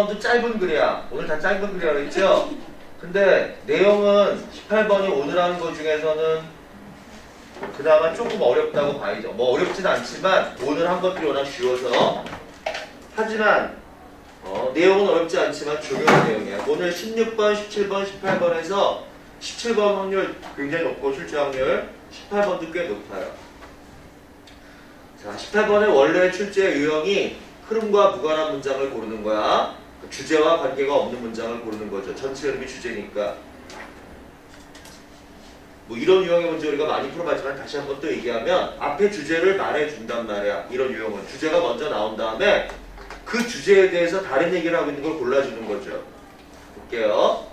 자, 18번도 짧은 글이야. 오늘 다 짧은 글이라 그랬죠? 근데 내용은 18번이 오늘 하는 것 중에서는 그나마 조금 어렵다고 봐야죠. 뭐 어렵진 않지만 오늘 한 것들이 워낙 쉬워서 하지만 어, 내용은 어렵지 않지만 중요한 내용이야. 오늘 16번, 17번, 18번에서 17번 확률 굉장히 높고 출제 확률 18번도 꽤 높아요. 자, 18번의 원래 출제 유형이 흐름과 무관한 문장을 고르는 거야. 그 주제와 관계가 없는 문장을 고르는 거죠. 전체 흐름이 주제니까. 뭐 이런 유형의 문제 우리가 많이 풀어봤지만 다시 한 번 또 얘기하면 앞에 주제를 말해준단 말이야. 이런 유형은 주제가 먼저 나온 다음에 그 주제에 대해서 다른 얘기를 하고 있는 걸 골라주는 거죠. 볼게요.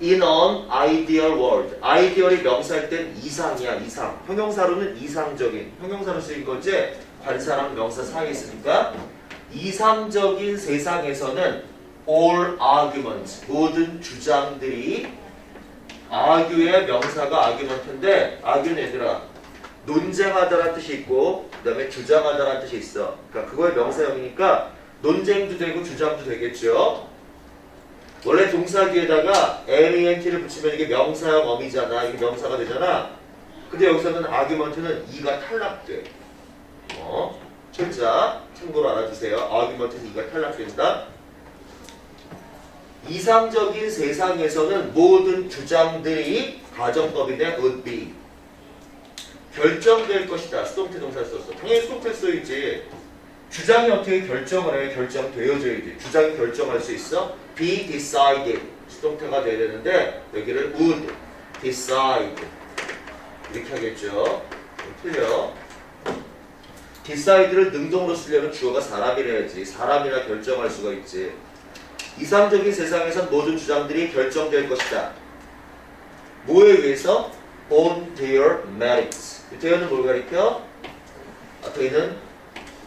In an ideal world. 아이디얼이 명사일 땐 이상이야, 이상. 형용사로는 이상적인. 형용사로 쓰인 거지. 관사랑 명사 사이에 있으니까. 이상적인 세상에서는 all arguments. 모든 주장들이 argue의 명사가 argument인데 argu는 얘들아 논쟁하다라는 뜻이 있고 그 다음에 주장하다라는 뜻이 있어. 그러니까 그거의 명사형이니까 논쟁도 되고 주장도 되겠죠. 원래 동사 뒤에다가 ment를 붙이면 이게 명사형 어미잖아. 이게 명사가 되잖아. 근데 여기서는 argument는 이가 탈락돼. 어? 철자 참고로 알아주세요. argument는 이가 탈락된다. 이상적인 세상에서는 모든 주장들이 가정법인데 would be 결정될 것이다. 수동태 동사 썼어. 당연히 수동태 써야지. 주장이 어떻게 결정을 해? 결정되어져야지. 주장이 결정할 수 있어? be decided. 수동태가 돼야 되는데 여기를 would decide 이렇게 하겠죠. 틀려. Decide를 능동으로 쓰려면 주어가 사람이라야지. 사람이라 결정할 수가 있지. 이상적인 세상에선 모든 주장들이 결정될 것이다. 뭐에 의해서? On their merits. 대어는 뭘 가리켜? 앞에는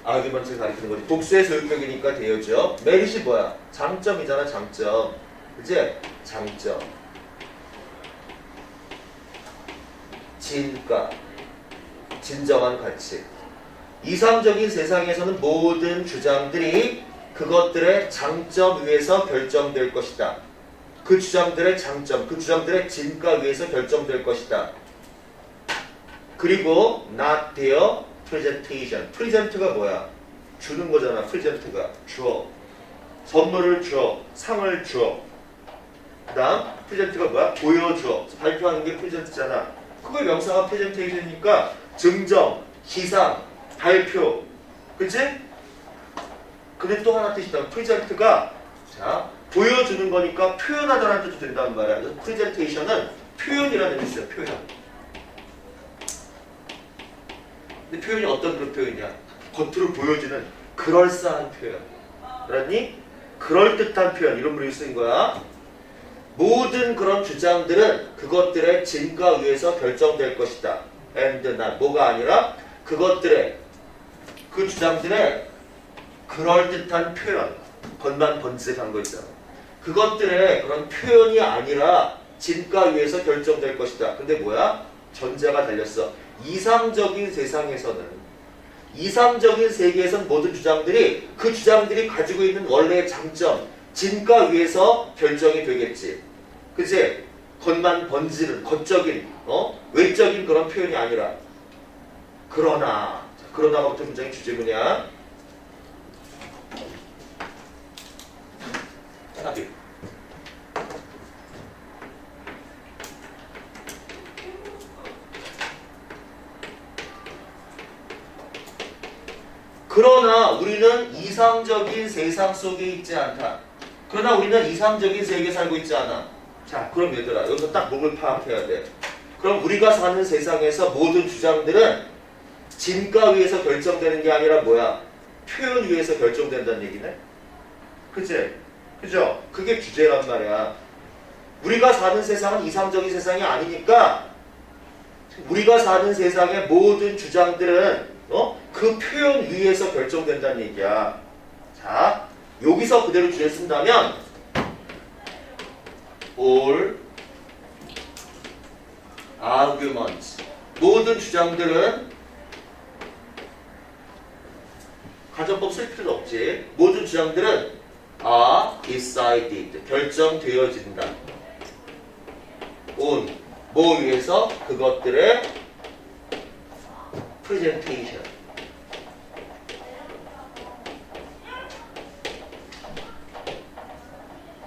argument을 가리키는 거지. 복수의 소유격이니까 대어죠. 메릿이 뭐야? 장점이잖아, 장점. 그지? 장점. 진가. 진정한 가치. 이상적인 세상에서는 모든 주장들이 그것들의 장점 위에서 결정될 것이다. 그 주장들의 장점, 그 주장들의 진가 위에서 결정될 것이다. 그리고 not their presentation. 프레젠트가 뭐야? 주는 거잖아. 프레젠트가 줘. 선물을 줘. 상을 줘. 그다음 프레젠트가 뭐야? 보여줘. 발표하는 게 프레젠트잖아. 그걸 명사가 프레젠테이션이니까 증정, 시상, 발표. 그치? 근데 또 하나 뜻이 있다. 프레젠트가 자 보여주는 거니까 표현하다라는 뜻도 된다는 말이야. 그래서 프레젠테이션은 표현이라는 뜻이 있어요. 표현. 근데 표현이 어떤 그런 표현이야? 겉으로 보여지는 그럴싸한 표현. 알았니? 그럴듯한 표현. 이런 물이 쓰인 거야. 모든 그런 주장들은 그것들의 진가 위에서 결정될 것이다. and not. 뭐가 아니라 그것들의 그 주장들의 그럴듯한 표현. 건만 번지한 거 있잖아. 그것들의 그런 표현이 아니라 진가 위에서 결정될 것이다. 근데 뭐야? 전제가 달렸어. 이상적인 세상에서는 이상적인 세계에선 모든 주장들이 그 주장들이 가지고 있는 원래의 장점, 진가 위에서 결정이 되겠지. 그치? 겉만 번지는 겉적인, 어? 외적인 그런 표현이 아니라. 그러나, 자, 그러나부터 문장의 주제문이야. 답이. 그러나 우리는 이상적인 세상 속에 있지 않다. 그러나 우리는 이상적인 세계에 살고 있지 않아. 자, 그럼 얘들아, 여기서 딱 목을 파악해야 돼. 그럼 우리가 사는 세상에서 모든 주장들은 진가 위에서 결정되는 게 아니라 뭐야? 표현 위에서 결정된다는 얘기네? 그치? 그죠? 그게 주제란 말이야. 우리가 사는 세상은 이상적인 세상이 아니니까 우리가 사는 세상의 모든 주장들은 어? 그 표현 위에서 결정된다는 얘기야. 자, 여기서 그대로 주제 쓴다면 all arguments 모든 주장들은 가정법 쓸 필요는 없지. 모든 주장들은 decided 결정되어진다. on 뭐 위해서 그것들의 presentation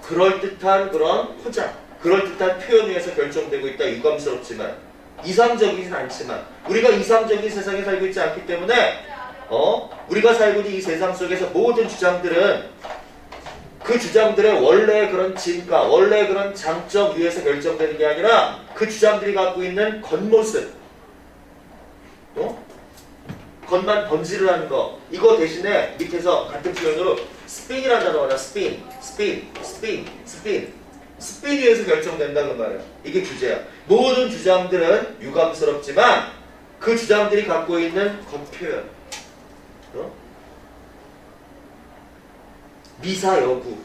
그럴듯한 그런 포장 그럴듯한 표현 위에서 결정되고 있다 유감스럽지만 이상적이진 않지만 우리가 이상적인 세상에 살고 있지 않기 때문에 어 우리가 살고 있는 이 세상 속에서 모든 주장들은 그 주장들의 원래 그런 진가, 원래 그런 장점 위에서 결정되는 게 아니라 그 주장들이 갖고 있는 겉모습, 어? 겉만 번지를 하는 거. 이거 대신에 밑에서 같은 표현으로 스핀이라는 단어가 나와. 스핀, 스핀, 스핀, 스핀. 스핀 위에서 결정된다는 말이야. 이게 주제야. 모든 주장들은 유감스럽지만 그 주장들이 갖고 있는 겉표현. 미사여구.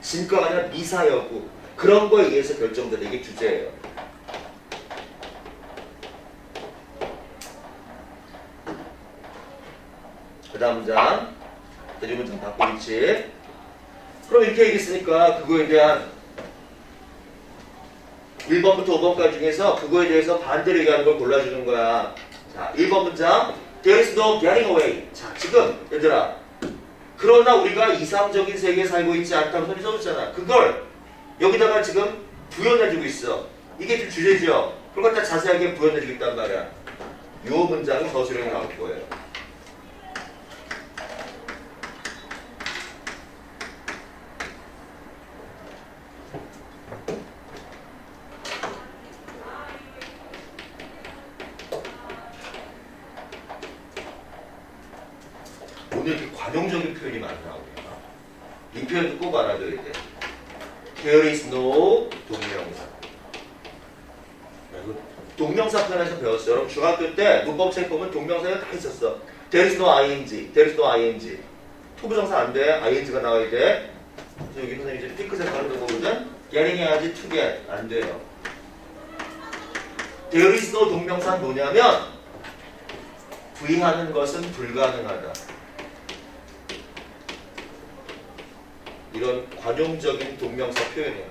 진가가 아니라 미사여구. 그런 거에 의해서 결정되는 이게 주제예요. 그 다음 문장. 대중 문장 바꿔 있지? 그럼 이렇게 얘기했으니까 그거에 대한 1번부터 5번까지 중에서 그거에 대해서 반대로 얘기하는 걸 골라주는 거야. 자 1번 문장. There is no getting away. 자 지금 얘들아 그러나 우리가 이상적인 세계에 살고 있지 않다고 손이 써줬잖아. 그걸 여기다가 지금 부연해주고 있어. 이게 좀 주제죠. 그걸 갖다 자세하게 부연해주겠단 말이야. 요 문장이 서술형에 나올 거예요. 관용적인 표현이 많이 나오니까 이 표현도 꼭 알아둬야 돼. There is no 동명사. 야, 이거 동명사 편에서 배웠어요. 여러분 중학교 때 문법 책 보면 동명사가 다 있었어. There is no ing, there is no ing. 투부정사 안 돼. ing가 나와야 돼. 여기 선생님 이제 핑크 색깔로 보거든. getting 해야지 to get 안 돼요. There is no 동명사는 뭐냐면 부인하는 것은 불가능하다. 이런 관용적인 동명사 표현이에요.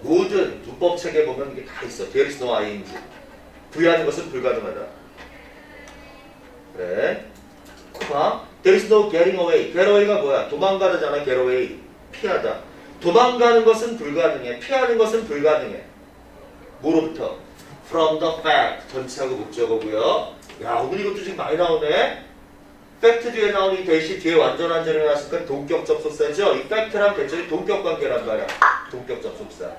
모든 문법 책에 보면 이게 다 있어. There is no ing. 부여하는 것은 불가능하다. 그래. 봐. There is no getting away. get away가 뭐야? 도망가다잖아. get away. 피하다. 도망가는 것은 불가능해. 피하는 것은 불가능해. 뭐로부터? From the fact. 전체하고 목적어고요. 야, 오늘 이것도 지금 많이 나오네. 팩트 뒤에 나오는 이 대시 뒤에 완전한 절이 나왔으니까 동격 접속사죠. 이 팩트랑 대절이 동격 관계란 말이야. 동격 접속사.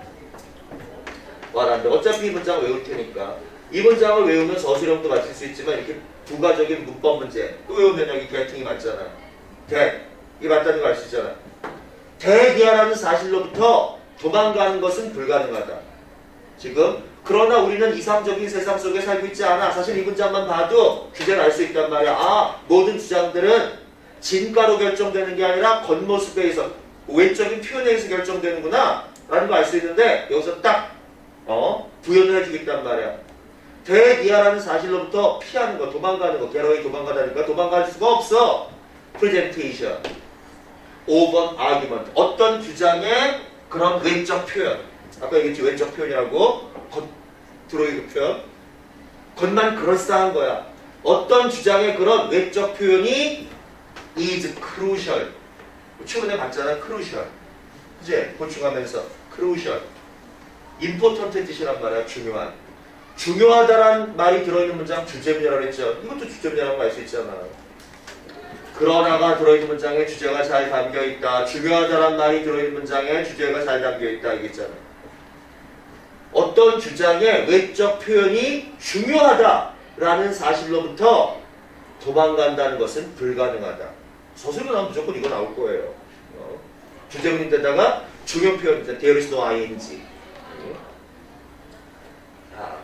와란데 어차피 이 문장 외울 테니까 이 문장을 외우면 서술형도 맞출 수 있지만 이렇게 부가적인 문법 문제 또 외우면 여기 개팅이 맞잖아. 대 이게 맞다는 거 있잖아. 대기하라는 사실로부터 도망가는 것은 불가능하다. 지금 그러나 우리는 이상적인 세상 속에 살고 있지 않아. 사실 이 문장만 봐도 주제를 알 수 있단 말이야. 아, 모든 주장들은 진가로 결정되는 게 아니라 겉모습에 의해서 외적인 표현에 의해서 결정되는구나. 라는 거 알 수 있는데 여기서 딱 어, 부연을 해주겠단 말이야. 대기하라는 사실로부터 피하는 거, 도망가는 거, 게러이 도망가다니까 도망갈 수가 없어. presentation, 5번 argument. 어떤 주장의 그런 외적 표현. 아까 얘기했지 외적 표현이라고 겉 들어있는 표현. 겉만 그럴싸한 거야. 어떤 주장의 그런 외적 표현이 is crucial. 최근에 봤잖아, crucial. 그지? 보충하면서 crucial. important 뜻이란 말이야, 중요한. 중요하다란 말이 들어있는 문장 주제문이라고 했죠. 이것도 주제문이라고 할수 있잖아. 그러나가 들어있는 문장에 주제가 잘 담겨있다. 중요하다란 말이 들어있는 문장에 주제가 잘 담겨있다. 이겠잖아. 어떤 주장의 외적 표현이 중요하다라는 사실로부터 도망간다는 것은 불가능하다. 서술로 나오면 무조건 이거 나올 거예요. 어? 주제문인데다가 중요 표현인데 there is no ing. 자,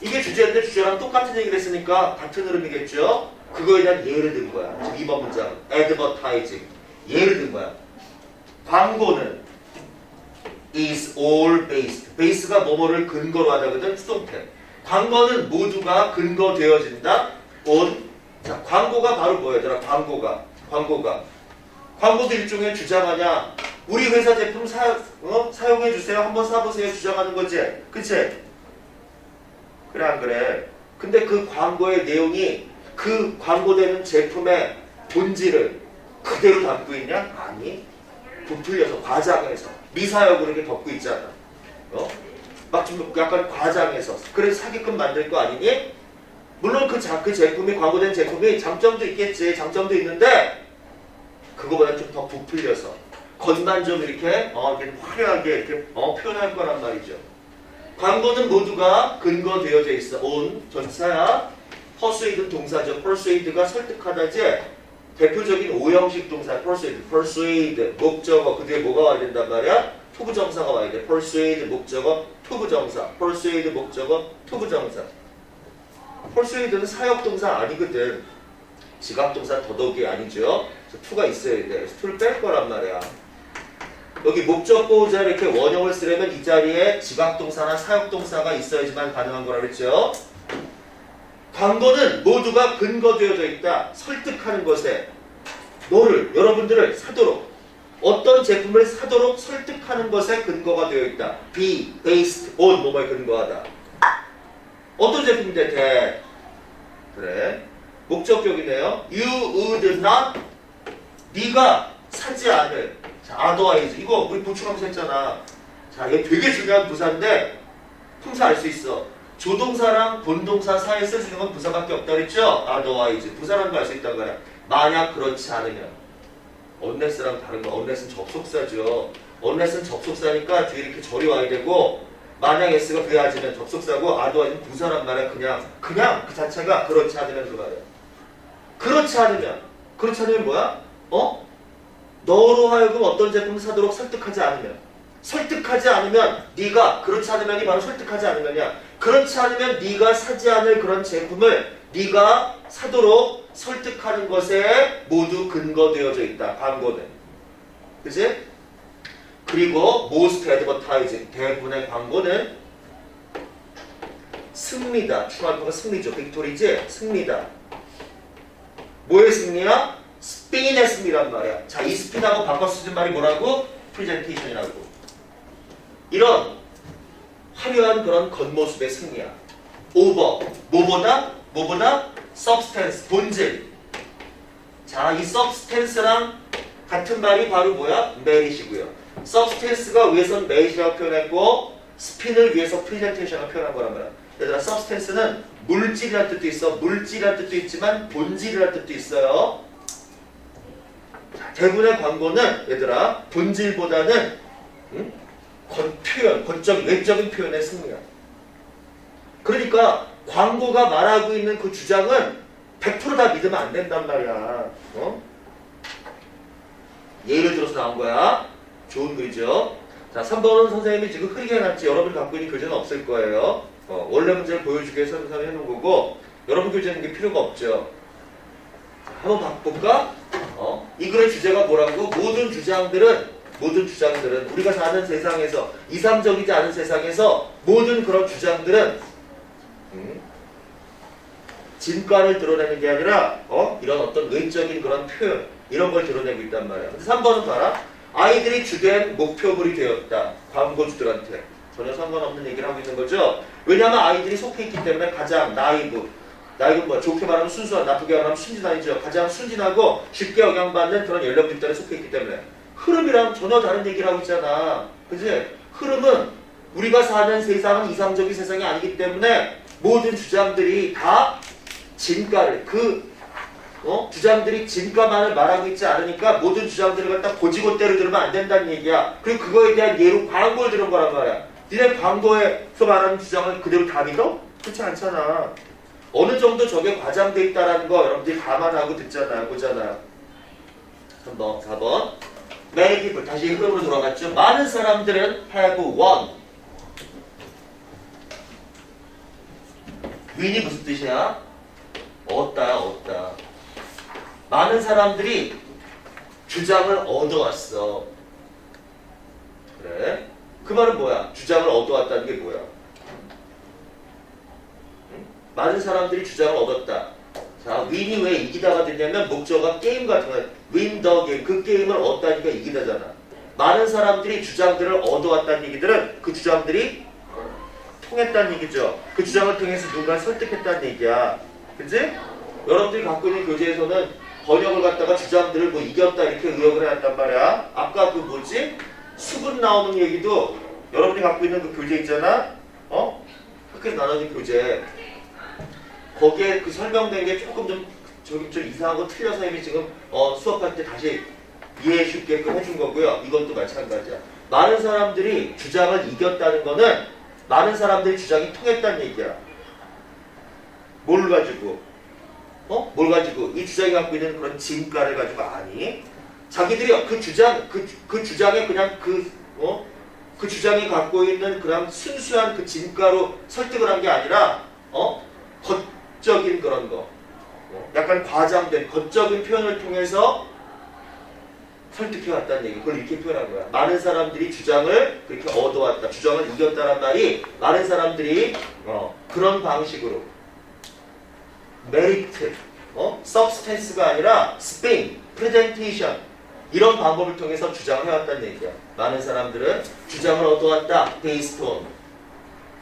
이게 주제인데 주제랑 똑같은 얘기를 했으니까 같은 흐름이겠죠? 그거에 대한 예를 든 거야. 지금 2번 문장. advertising. 예를 든 거야. 광고는 is all based. base가 뭐뭐를 근거로 하다거든. 수동태. 광고는 모두가 근거되어진다. on. 자, 광고가 바로 뭐야, 얘들아? 광고가. 광고가. 광고도 일종의 주장 아냐? 우리 회사 제품 사, 어? 사용해 주세요. 한번 사보세요. 주장하는 거지. 그치? 그래 안 그래? 근데 그 광고의 내용이 그 광고되는 제품의 본질을 그대로 담고 있냐? 아니. 부풀려서 과장해서 미사역으로 이렇게 덮고 있잖아. 어? 막좀 약간 과장해서 그래서 사기꾼 만들 거 아니니? 물론 그, 자, 그 제품이 광고된 제품이 장점도 있겠지. 장점도 있는데 그거보다 좀 더 부풀려서 겉만 좀 이렇게 어 이렇게 화려하게 이렇게 어 표현할 거란 말이죠. 광고는 모두가 근거되어져 있어. on 전사야. persuade 동사죠. persuade가 설득하다지. 대표적인 오형식 동사 persuade, persuade 목적어 그 뒤에 뭐가 와야 된단 말이야? 투부정사가 와야 돼. persuade 목적어 투부정사, persuade 목적어 투부정사. persuade는 사역동사 아니거든. 지각동사 더더욱이 아니죠. 투가 있어야 돼. 그래서 투를 뺄 거란 말이야. 여기 목적 보호자 이렇게 원형을 쓰려면 이 자리에 지각동사나 사역동사가 있어야지만 가능한 거라 그랬죠. 광고는 모두가 근거되어져 있다. 설득하는 것에 너를 여러분들을 사도록 어떤 제품을 사도록 설득하는 것에 근거가 되어 있다. be based on 뭐뭐에 근거하다. 어떤 제품인데 대 그래 목적격이네요. You would not 네가 사지 않을 자 otherwise 이거 우리 보충하면서 했잖아. 자 이게 되게 중요한 부사인데 알수 있어. 조동사랑 본동사 사이에 쓸 수 있는 건 부사밖에 없다 그랬죠? otherwise 부사라는 거알수 있단 거야. 만약 그렇지 않으면 unless랑 다른 거 unless는 접속사죠. unless는 접속사니까 뒤에 이렇게 절이 와야 되고 만약 s가 그야지면 접속사고 otherwise는 부사란 말이야. 그냥 그냥 그 자체가 그렇지 않으면 그 말이야. 그렇지 않으면 그렇지 않으면 뭐야? 어? 너로 하여금 어떤 제품을 사도록 설득하지 않으면 설득하지 않으면 네가 그렇지 않으면이 바로 설득하지 않으면이야. 그렇지 않으면 네가 사지 않을 그런 제품을 네가 사도록 설득하는 것에 모두 근거되어져 있다. 광고는. 그지? 그리고 most advertising 대부분의 광고는 승리다. 추가표가 승리죠. 빅토리지? 승리다. 뭐의 승리야? 스페인의 승리란 말이야. 자, 이 스피드하고 바꿔 쓰는 말이 뭐라고? 프레젠테이션이라고. 이런 화려한 그런 겉모습의 승리야. 오버. 뭐보다? 뭐보다? substance. 본질. 자, 이 substance랑 같은 말이 바로 뭐야? merit이고요. substance가 위에선 merit이라고 표현했고 스핀을 위해서 프레젠테이션을 표현한 거란 말이야. 얘들아, substance는 물질이라는 뜻도 있어. 물질이라는 뜻도 있지만 본질이라는 뜻도 있어요. 자, 대부분의 광고는 얘들아 본질보다는 응? 겉 표현, 겉적 외적인 표현의 승리야. 그러니까 광고가 말하고 있는 그 주장은 100%다 믿으면 안 된단 말이야. 어? 예를 들어서 나온 거야. 좋은 글이죠. 자, 3번은 선생님이 지금 흐리게 해놨지. 여러분이 갖고 있는 교재는 없을 거예요. 어, 원래 문제를 보여주기 위해서 선생님이 해놓은 거고 여러분 교재는 게 필요가 없죠. 자, 한번 바꿔볼까? 어? 이 글의 주제가 뭐라고? 모든 주장들은 모든 주장들은 우리가 사는 세상에서 이상적이지 않은 세상에서 모든 그런 주장들은 음, 진가를 드러내는 게 아니라 어? 이런 어떤 의적인 그런 표현 이런 걸 드러내고 있단 말이야. 근데 3번은 봐라. 아이들이 주된 목표물이 되었다. 광고주들한테. 전혀 상관없는 얘기를 하고 있는 거죠. 왜냐하면 아이들이 속해 있기 때문에 가장 나이브 나이는 뭐야? 좋게 말하면 순수한, 나쁘게 말하면 순진한이죠. 가장 순진하고 쉽게 영향받는 그런 연령 집단에 속해 있기 때문에 흐름이랑 전혀 다른 얘기를 하고 있잖아. 그지? 흐름은 우리가 사는 세상은 이상적인 세상이 아니기 때문에 모든 주장들이 다 진가를 그 어? 주장들이 진가만을 말하고 있지 않으니까 모든 주장들을 갖다 고지고대로 들으면 안 된다는 얘기야. 그리고 그거에 대한 예로 광고를 들은 거란 말이야. 니네 광고에서 말하는 주장을 그대로 다 믿어? 그렇지 않잖아. 어느 정도 저게 과장돼 있다라는 거 여러분들이 감안하고 듣잖아, 보잖아. 3번, 4번. Many people, 다시 흐름으로 돌아갔죠. 많은 사람들은 have won. win이 무슨 뜻이야? 얻다, 얻다. 많은 사람들이 주장을 얻어왔어. 그래? 그 말은 뭐야? 주장을 얻어왔다는 게 뭐야? 응? 많은 사람들이 주장을 얻었다. 자, 윈이 왜 이기다가 됐냐면 목적어가 게임 같은 거 win. 그 게임을 얻다니까 이기다잖아. 많은 사람들이 주장들을 얻어왔다는 얘기들은 그 주장들이 통했다는 얘기죠. 그 주장을 통해서 누가 설득했다는 얘기야. 그지? 여러분들이 갖고 있는 교재에서는 번역을 갖다가 주장들을 뭐 이겼다 이렇게 의역을 해놨단 말이야. 아까 그 뭐지? 수분 나오는 얘기도 여러분이 갖고 있는 그 교재 있잖아. 어? 학교에서 나눠진 교재. 거기에 그 설명된 게 조금 좀좀 이상한 거 틀려서 이미 지금 어, 수업할 때 다시 이해해 줄게끔 해준 거고요. 이것도 마찬가지야. 많은 사람들이 주장을 이겼다는 거는 많은 사람들이 주장이 통했다는 얘기야. 뭘 가지고? 어? 뭘 가지고? 이 주장이 갖고 있는 그런 진가를 가지고 아니? 자기들이 그 주장, 그, 그 주장에 그냥 그, 어? 그 주장이 갖고 있는 그냥 순수한 그 진가로 설득을 한 게 아니라, 어? 겉 적인 그런 거. 어? 약간 과장된 겉적인 표현을 통해서 설득해왔다는 얘기. 그걸 이렇게 표현한 거야. 많은 사람들이 주장을 그렇게 얻어왔다. 주장을 이겼다란 말이 많은 사람들이 어, 그런 방식으로 메리트, 어? substance가 아니라 spin, presentation 이런 방법을 통해서 주장을 해왔다는 얘기야. 많은 사람들은 주장을 얻어왔다. on.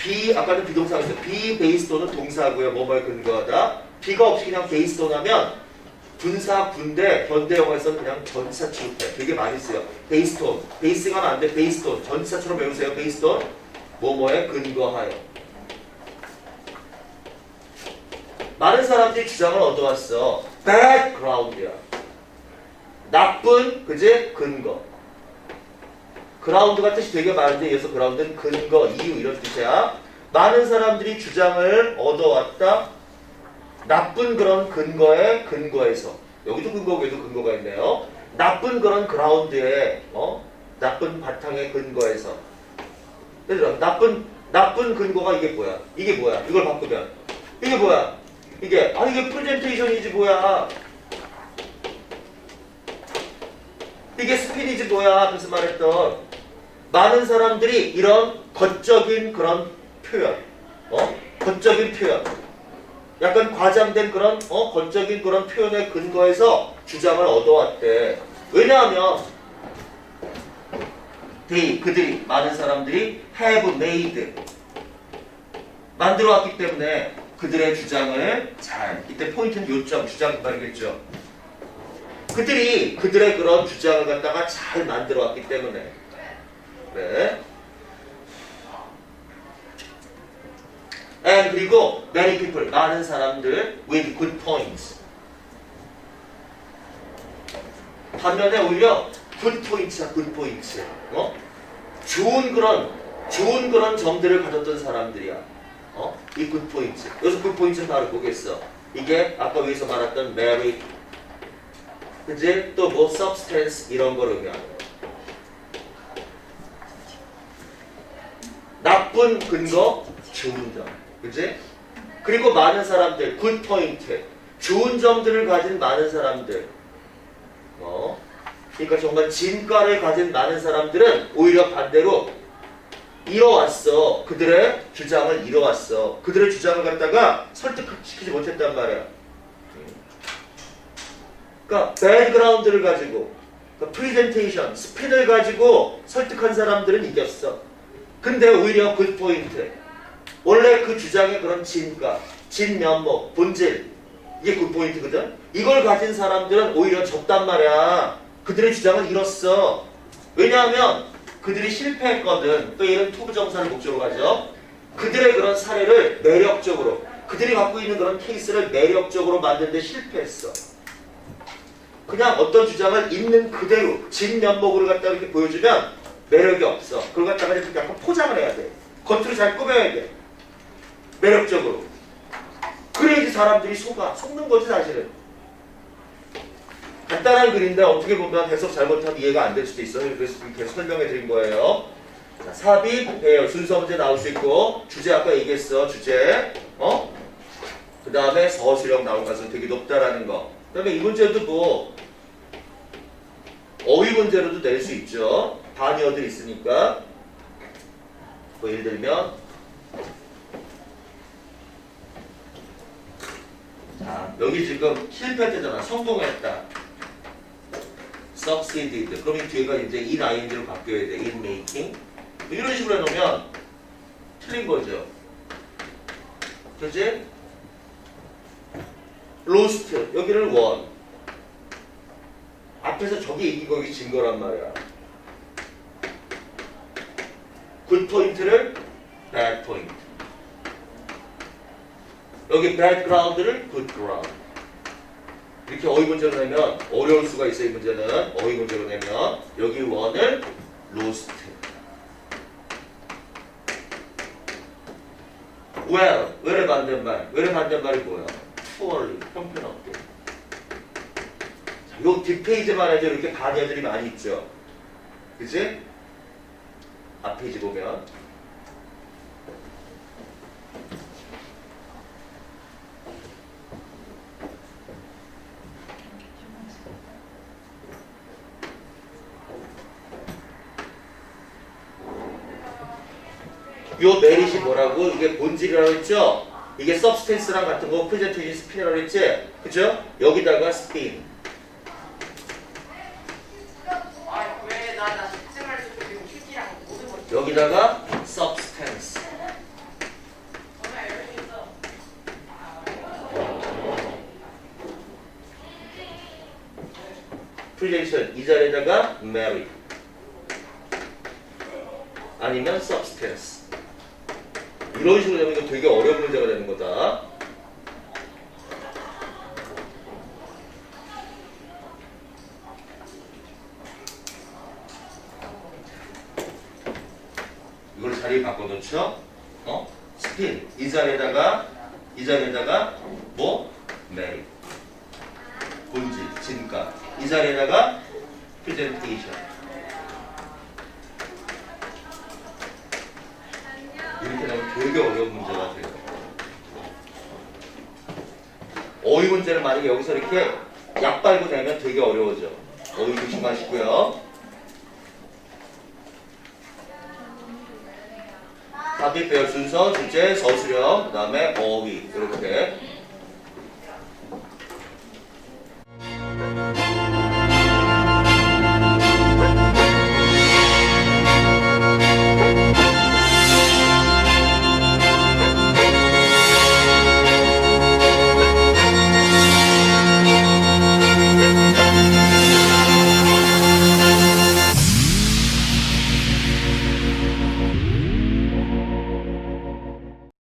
Be 아까는 비동사였어. be based on은 동사고요. 뭐뭐에 근거하다. be가 없이 그냥 based on 하면 분사 군대 현대 영어에서 그냥 전사 취급해. 되게 많이 써요. based on. basing 하면 안 돼. based on. 전사처럼 외우세요. based on. 뭐뭐에 근거하여. 많은 사람들이 주장을 얻어왔어. background야. 나쁜, 그지? 근거. 그라운드가 뜻이 되게 많은데 여기서 그라운드는 근거, 이유 이런 뜻이야. 많은 사람들이 주장을 얻어왔다. 나쁜 그런 근거에 근거에서 여기도 근거고 여기도 근거가 있네요. 나쁜 그런 그라운드에 어? 나쁜 바탕의 근거에서 얘들아 나쁜 나쁜 근거가 이게 뭐야? 이게 뭐야? 이걸 바꾸면 이게 뭐야? 이게 아 이게 프레젠테이션이지 뭐야? 이게 스피디지 뭐야? 그래서 말했던 많은 사람들이 이런 겉적인 그런 표현, 어? 겉적인 표현, 약간 과장된 그런 어 겉적인 그런 표현에 근거해서 주장을 얻어왔대. 왜냐하면 they 그들이 많은 사람들이 have made 만들어왔기 때문에 그들의 주장을 잘 이때 포인트는 요점 주장 말이겠죠. 그들이 그들의 그런 주장을 갖다가 잘 만들어왔기 때문에 네. And 그리고 many people 많은 사람들 with good points. 반면에 오히려 good points야 good points. 어? 좋은 그런 좋은 그런 점들을 가졌던 사람들이야. 어? 이 good points. 여기서 good points는 바로 보겠어. 이게 아까 위에서 말했던 merit. 그지? 또 뭐 substance 이런 걸 의미하는 거. 나쁜 근거, 좋은 점. 그지? 그리고 많은 사람들, 굿 포인트. 좋은 점들을 가진 많은 사람들. 어? 그러니까 정말 진가를 가진 많은 사람들은 오히려 반대로 이뤄왔어. 그들의 주장을 이뤄왔어. 그들의 주장을 갖다가 설득시키지 못했단 말이야. 그러니까 백그라운드를 가지고 그러니까 프리젠테이션, 스핀을 가지고 설득한 사람들은 이겼어. 근데 오히려 굿 포인트. 원래 그 주장의 그런 진가, 진면목, 본질 이게 굿 포인트거든. 이걸 가진 사람들은 오히려 졌단 말이야. 그들의 주장을 잃었어. 왜냐하면 그들이 실패했거든. 또 이런 투부정사를 목적으로 가죠. 그들의 그런 사례를 매력적으로, 그들이 갖고 있는 그런 케이스를 매력적으로 만드는데 실패했어. 그냥 어떤 주장을 있는 그대로 진면목으로 갖다 이렇게 보여주면 매력이 없어. 그걸 갖다가 이렇게 약간 포장을 해야 돼. 겉으로 잘 꾸며야 돼. 매력적으로. 그래야지 사람들이 속아. 속는 거지 사실은. 간단한 글인데 어떻게 보면 해석 잘못하면 이해가 안 될 수도 있어요. 그래서 이렇게 설명해 드린 거예요. 자, 삽입, 배열, 순서 문제 나올 수 있고 주제 아까 얘기했어. 주제. 어? 그 다음에 서술형 나올 가능성이 되게 높다라는 거. 그 다음에 이 문제도 뭐 어휘 문제로도 낼 수 있죠. 단위어들 있으니까. 뭐 예를 들면 자 여기 지금 실패했잖아. 성공했다. succeeded. 그럼 이 뒤에가 이제 in ing로 바뀌어야 돼. in making. 뭐 이런 식으로 해놓으면 틀린 거죠. 그지? lost. 여기를 won. 앞에서 이긴 거 여기 진 거란 말이야. Good 포인트를 bad 포인트. 여기 background를 good ground. 이렇게 어휘 문제로 내면 어려울 수가 있어요. 이 문제는 어휘 문제로 내면 여기 원을 lost. well, well의 반대말, well의 반대말이 뭐야? poorly, 형편없게. 자, 요 뒷페이지만 해도 이렇게 반애들이 많이 있죠. 그치? 앞페이지 보면 요 메릿이 뭐라고? 이게 본질이라고 했죠? 이게 substance랑 같은 거 프레젠테이션 스핀이라고 했지? 그죠? 여기다가 아왜나나 집중할 수 있고 휴지랑 모든 걸 여기다가 substance. 프레젠테이션 이 자리에다가 merit 아니면 substance. 이런 식으로 되면 이거 되게 어려운 문제가 되는 거다 이걸 바꿔놓죠? 어? 스핀 이 자리에다가 이 자리에다가 뭐? merit 본질, 진가. 이 자리에다가 프레젠테이션. 이렇게 나오면 되게 어려운 문제가 돼요. 어휘 문제를 만약에 여기서 이렇게 약 빨고 내면 되게 어려워져. 어휘 조심하시고요 답이 배열 순서, 주제, 서술형, 그 다음에 어휘. 이렇게